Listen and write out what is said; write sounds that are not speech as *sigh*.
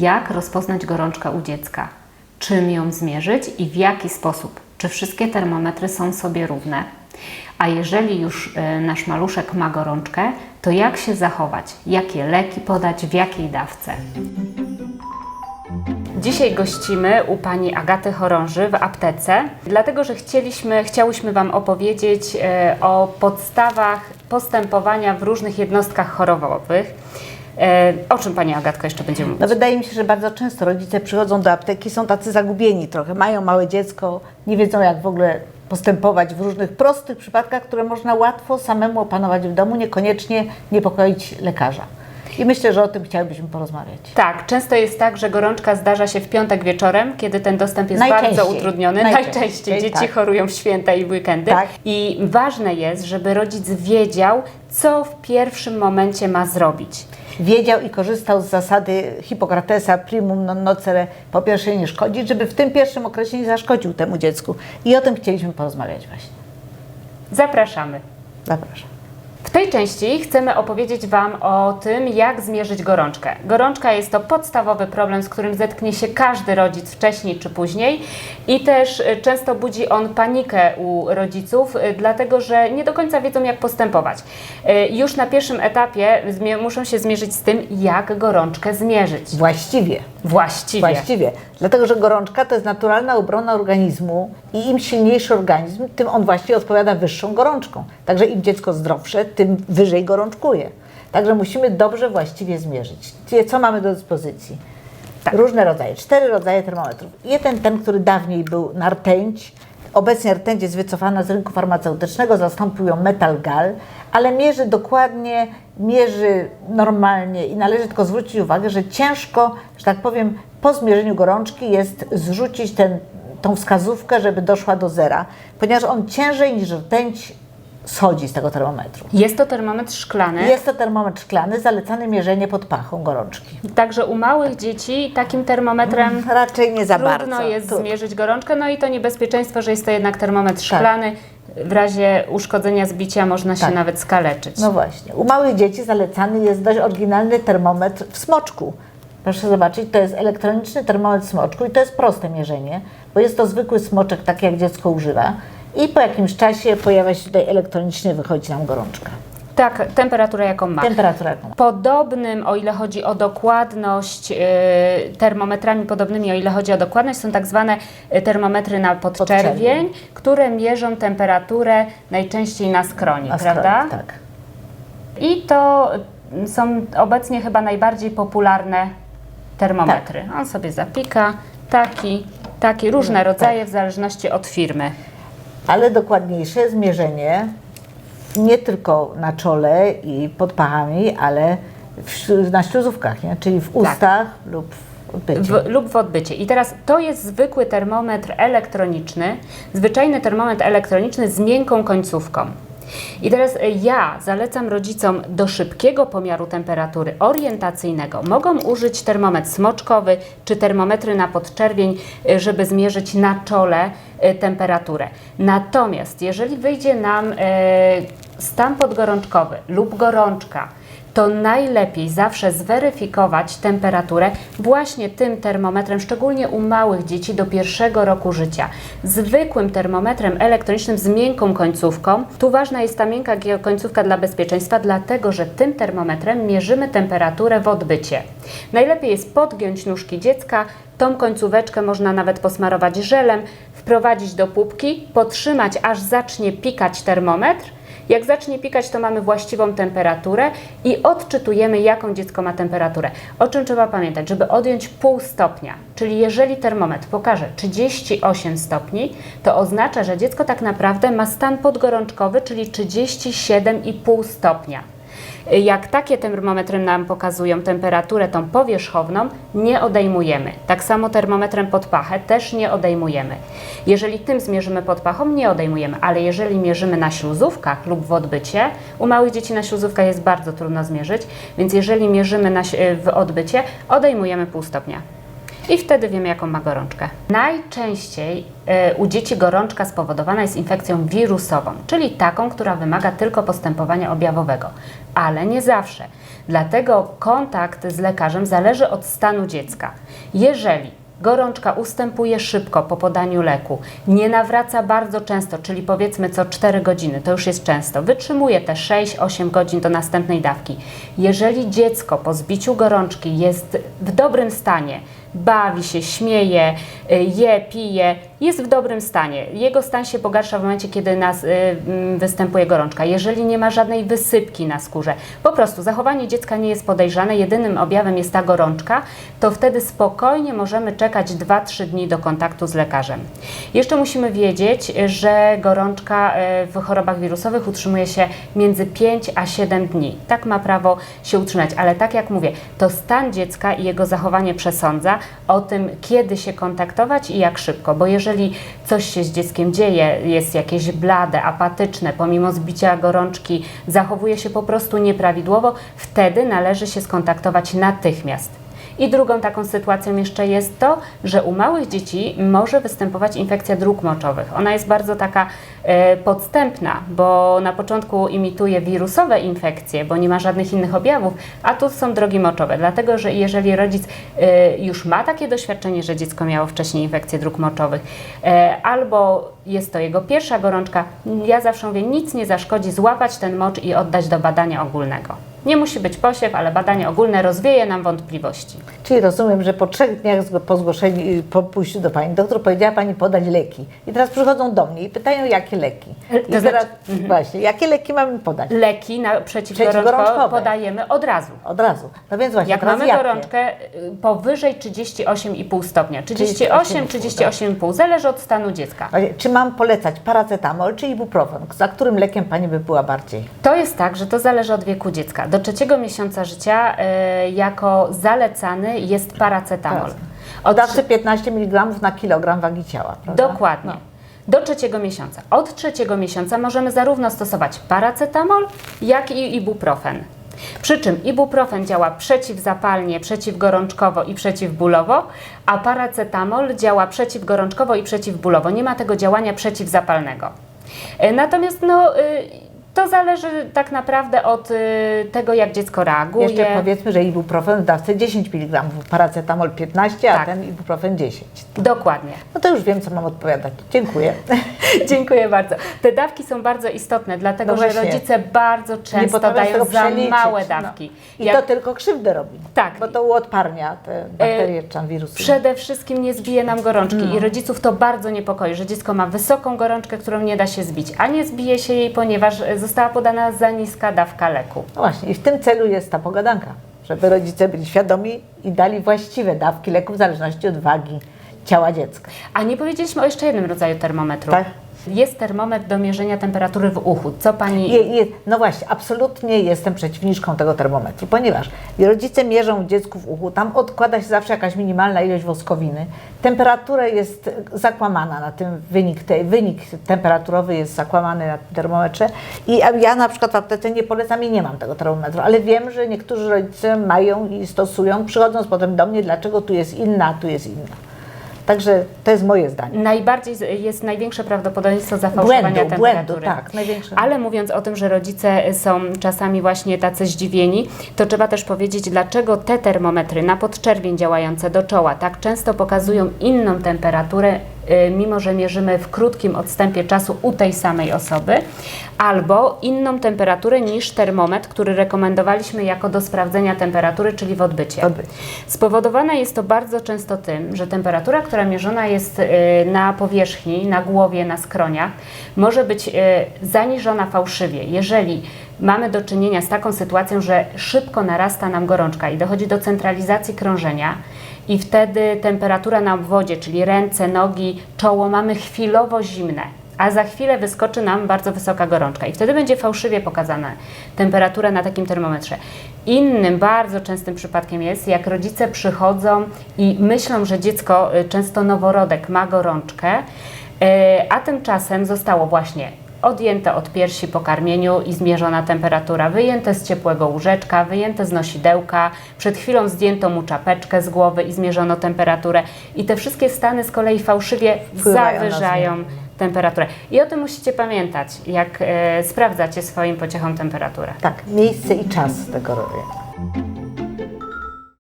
jak rozpoznać gorączkę u dziecka, czym ją zmierzyć i w jaki sposób. Czy wszystkie termometry są sobie równe? A jeżeli już y, nasz maluszek ma gorączkę, to jak się zachować? Jakie leki podać, w jakiej dawce? Dzisiaj gościmy u pani Agaty Chorąży w aptece, dlatego że chcieliśmy, chciałyśmy Wam opowiedzieć e, o podstawach postępowania w różnych jednostkach chorobowych. E, o czym Pani Agatko jeszcze będzie mówić? No wydaje mi się, że bardzo często rodzice przychodzą do apteki, są tacy zagubieni trochę, mają małe dziecko, nie wiedzą jak w ogóle postępować w różnych prostych przypadkach, które można łatwo samemu opanować w domu, niekoniecznie niepokoić lekarza. I myślę, że o tym chciałybyśmy porozmawiać. Tak, często jest tak, że gorączka zdarza się w piątek wieczorem, kiedy ten dostęp jest bardzo utrudniony. Najczęściej, Najczęściej dzieci tak. chorują w święta i w weekendy. Tak. I ważne jest, żeby rodzic wiedział, co w pierwszym momencie ma zrobić. Wiedział i korzystał z zasady Hipokratesa primum non nocere, po pierwsze nie szkodzić, żeby w tym pierwszym okresie nie zaszkodził temu dziecku. I o tym chcieliśmy porozmawiać właśnie. Zapraszamy. Zapraszam. W tej części chcemy opowiedzieć Wam o tym, jak zmierzyć gorączkę. Gorączka jest to podstawowy problem, z którym zetknie się każdy rodzic wcześniej czy później i też y, często budzi on panikę u rodziców, y, dlatego że nie do końca wiedzą, jak postępować. Y, Już na pierwszim etapie muszą się zmierzyć z tym, jak gorączkę zmierzyć. Właściwie. Właściwie. Właściwie. Dlatego, że gorączka to jest naturalna obrona organizmu i im silniejszy organizm, tym on właśnie odpowiada wyższą gorączką. Także im dziecko zdrowsze, tym wyżej gorączkuje. Także musimy dobrze właściwie zmierzyć. Co mamy do dyspozycji? Tak. Różne rodzaje, cztery rodzaje termometrów. Jeden, ten, który dawniej był na rtęć, obecnie rtęć jest wycofana z rynku farmaceutycznego, zastąpił ją metalgal, ale mierzy dokładnie, mierzy normalnie i należy tylko zwrócić uwagę, że ciężko, że tak powiem, po zmierzeniu gorączki jest zrzucić ten, tą wskazówkę, żeby doszła do zera, ponieważ on ciężej niż rtęć schodzi z tego termometru. Jest to termometr szklany. Jest to termometr szklany, zalecane mierzenie pod pachą gorączki. Także u małych dzieci takim termometrem Raczej nie za Trudno bardzo. jest zmierzyć gorączkę, no i to niebezpieczeństwo, że jest to jednak termometr szklany. W razie uszkodzenia, zbicia można się Tak. nawet skaleczyć. No właśnie. U małych dzieci zalecany jest dość oryginalny termometr w smoczku. Proszę zobaczyć, to jest elektroniczny termometr w smoczku i to jest proste mierzenie, bo jest to zwykły smoczek, taki jak dziecko używa. I po jakimś czasie pojawia się tutaj elektronicznie, wychodzi nam gorączka. Tak, temperatura jaką ma. Temperatura jaką ma. Podobnym, o ile chodzi o dokładność, yy, termometrami podobnymi, o ile chodzi o dokładność, są tak zwane y, termometry na podczerwień, Podczerwień. które mierzą temperaturę najczęściej na skroni, A prawda? skoro- Tak. I to są obecnie chyba najbardziej popularne termometry. Tak. On sobie zapika, taki, taki, różne tak. rodzaje w zależności od firmy. Ale dokładniejsze jest mierzenie nie tylko na czole i pod pachami, ale w, na śluzówkach, nie? czyli w ustach lub w odbyciu. W, lub w odbycie. I teraz to jest zwykły termometr elektroniczny, zwyczajny termometr elektroniczny z miękką końcówką. I teraz e, ja zalecam rodzicom do szybkiego pomiaru temperatury orientacyjnego mogą użyć termometr smoczkowy czy termometry na podczerwień, e, żeby zmierzyć na czole e, temperaturę. Natomiast jeżeli wyjdzie nam stan podgorączkowy lub gorączka, to najlepiej zawsze zweryfikować temperaturę właśnie tym termometrem, szczególnie u małych dzieci do pierwszego roku życia. Zwykłym termometrem elektronicznym z miękką końcówką. Tu ważna jest ta miękka końcówka dla bezpieczeństwa, dlatego że tym termometrem mierzymy temperaturę w odbycie. Najlepiej jest podgiąć nóżki dziecka, tą końcóweczkę można nawet posmarować żelem, wprowadzić do pupki, podtrzymać aż zacznie pikać termometr jak zacznie pikać, to mamy właściwą temperaturę i odczytujemy, jaką dziecko ma temperaturę. O czym trzeba pamiętać? Żeby odjąć pół stopnia, czyli jeżeli termometr pokaże 38 stopni, to oznacza, że dziecko tak naprawdę ma stan podgorączkowy, czyli 37,5 stopnia. Jak takie termometry nam pokazują temperaturę tą powierzchowną, nie odejmujemy. Tak samo termometrem pod pachę też nie odejmujemy. Jeżeli tym zmierzymy pod pachą, nie odejmujemy, ale jeżeli mierzymy na śluzówkach lub w odbycie, u małych dzieci na śluzówkach jest bardzo trudno zmierzyć, więc jeżeli mierzymy na, w odbycie, odejmujemy pół stopnia. I wtedy wiemy, jaką ma gorączkę. Najczęściej e, u dzieci gorączka spowodowana jest infekcją wirusową, czyli taką, która wymaga tylko postępowania objawowego, ale nie zawsze. Dlatego kontakt z lekarzem zależy od stanu dziecka. Jeżeli Gorączka ustępuje szybko po podaniu leku, nie nawraca bardzo często, czyli powiedzmy co 4 godziny, to już jest często. Wytrzymuje te 6-8 godzin do następnej dawki. Jeżeli dziecko po zbiciu gorączki jest w dobrym stanie, bawi się, śmieje, y, je, pije, jest w dobrym stanie. Jego stan się pogarsza w momencie, kiedy nas, y, mm, występuje gorączka. Jeżeli nie ma żadnej wysypki na skórze, po prostu zachowanie dziecka nie jest podejrzane, jedynym objawem jest ta gorączka, to wtedy spokojnie możemy czekać 2-3 dni do kontaktu z lekarzem. Jeszcze musimy wiedzieć, że gorączka y, w chorobach wirusowych utrzymuje się między 5 a 7 dni. Tak ma prawo się utrzymać, ale tak jak mówię, to stan dziecka i jego zachowanie przesądza o tym, kiedy się kontaktować i jak szybko, bo jeżeli coś się z dzieckiem dzieje, jest jakieś blade, apatyczne, pomimo zbicia gorączki, zachowuje się po prostu nieprawidłowo, wtedy należy się skontaktować natychmiast. I drugą taką sytuacją jeszcze jest to, że u małych dzieci może występować infekcja dróg moczowych. Ona jest bardzo taka e, podstępna, bo na początku imituje wirusowe infekcje, bo nie ma żadnych innych objawów, a tu są drogi moczowe. Dlatego, że jeżeli rodzic e, już ma takie doświadczenie, że dziecko miało wcześniej infekcję dróg moczowych, e, albo jest to jego pierwsza gorączka, ja zawsze mówię, nic nie zaszkodzi złapać ten mocz i oddać do badania ogólnego. Nie musi być posiew, ale badanie ogólne rozwieje nam wątpliwości. Czyli rozumiem, że po trzech dniach po zgłoszeniu, po pójściu do Pani doktor powiedziała Pani podać leki. I teraz przychodzą do mnie i pytają, jakie leki. I To znaczy- teraz właśnie, jakie leki mamy podać? Leki na przeciwgorączkowe podajemy od razu. Od razu. No więc właśnie, Jak mamy jakie? gorączkę y, powyżej 38,5 stopnia, 38,5, 38, 38,5, zależy od stanu dziecka. Czy mam polecać paracetamol czy ibuprofen? Za którym lekiem Pani by była bardziej? To jest tak, że to zależy od wieku dziecka. Do trzeciego miesiąca życia y, jako zalecany jest paracetamol. Paracetamol. Od Zawsze 15 mg na kilogram wagi ciała, prawda? Dokładnie. No. Do trzeciego miesiąca. Od trzeciego miesiąca możemy zarówno stosować paracetamol, jak i ibuprofen. Przy czym ibuprofen działa przeciwzapalnie, przeciwgorączkowo i przeciwbólowo, a paracetamol działa przeciwgorączkowo i przeciwbólowo. Nie ma tego działania przeciwzapalnego. E, Natomiast no, y, to zależy tak naprawdę od y, tego, jak dziecko reaguje. Jeszcze powiedzmy, że ibuprofen w dawce 10 mg, paracetamol 15, a Tak. ten ibuprofen 10. Dokładnie. No to już wiem, co mam odpowiadać. Dziękuję. *laughs* Dziękuję bardzo. Te dawki są bardzo istotne, dlatego No że rodzice bardzo często dają za małe no. dawki. I Jak- to tylko krzywdę robi. Tak. Bo to uodparnia te bakterie czy tam wirusy. Przede wszystkim nie zbije nam gorączki Mm. i rodziców to bardzo niepokoi, że dziecko ma wysoką gorączkę, którą nie da się zbić, a nie zbije się jej, ponieważ e, została podana za niska dawka leku. No właśnie, i w tym celu jest ta pogadanka, żeby rodzice byli świadomi i dali właściwe dawki leków w zależności od wagi ciała dziecka. A nie powiedzieliśmy o jeszcze jednym rodzaju termometru. Tak. Jest termometr do mierzenia temperatury w uchu. Co pani... Je, je, no właśnie, absolutnie jestem przeciwniczką tego termometru, ponieważ rodzice mierzą dziecku w uchu, tam odkłada się zawsze jakaś minimalna ilość woskowiny. Temperatura jest zakłamana na tym, wynik, te, wynik temperaturowy jest zakłamany na tym termometrze i ja na przykład w aptece nie polecam i nie mam tego termometru, ale wiem, że niektórzy rodzice mają i stosują, przychodząc potem do mnie, dlaczego tu jest inna, a tu jest inna. Także to jest moje zdanie. Najbardziej jest największe prawdopodobieństwo zafałszowania Błędu, temperatury. błędu, tak, największe. Ale mówiąc o tym, że rodzice są czasami właśnie tacy zdziwieni, to trzeba też powiedzieć, dlaczego te termometry na podczerwień działające do czoła tak często pokazują inną temperaturę, mimo że mierzymy w krótkim odstępie czasu u tej samej osoby, albo inną temperaturę niż termometr, który rekomendowaliśmy jako do sprawdzenia temperatury, czyli w odbycie. Odbycie. Spowodowane jest to bardzo często tym, że temperatura, która mierzona jest y, na powierzchni, na głowie, na skroniach, może być y, zaniżona fałszywie. Jeżeli mamy do czynienia z taką sytuacją, że szybko narasta nam gorączka i dochodzi do centralizacji krążenia, i wtedy temperatura na obwodzie, czyli ręce, nogi, czoło, mamy chwilowo zimne a za chwilę wyskoczy nam bardzo wysoka gorączka i wtedy będzie fałszywie pokazana temperatura na takim termometrze. Innym bardzo częstym przypadkiem jest, jak rodzice przychodzą i myślą, że dziecko, y, często noworodek, ma gorączkę, y, a tymczasem zostało właśnie odjęte od piersi po karmieniu i zmierzona temperatura, wyjęte z ciepłego łóżeczka, wyjęte z nosidełka, przed chwilą zdjęto mu czapeczkę z głowy i zmierzono temperaturę. I te wszystkie stany z kolei fałszywie Wpływają na zawyżają temperaturę. I o tym musicie pamiętać, jak e, sprawdzacie swoim pociechom temperaturę. Tak, miejsce i czas tego robienia.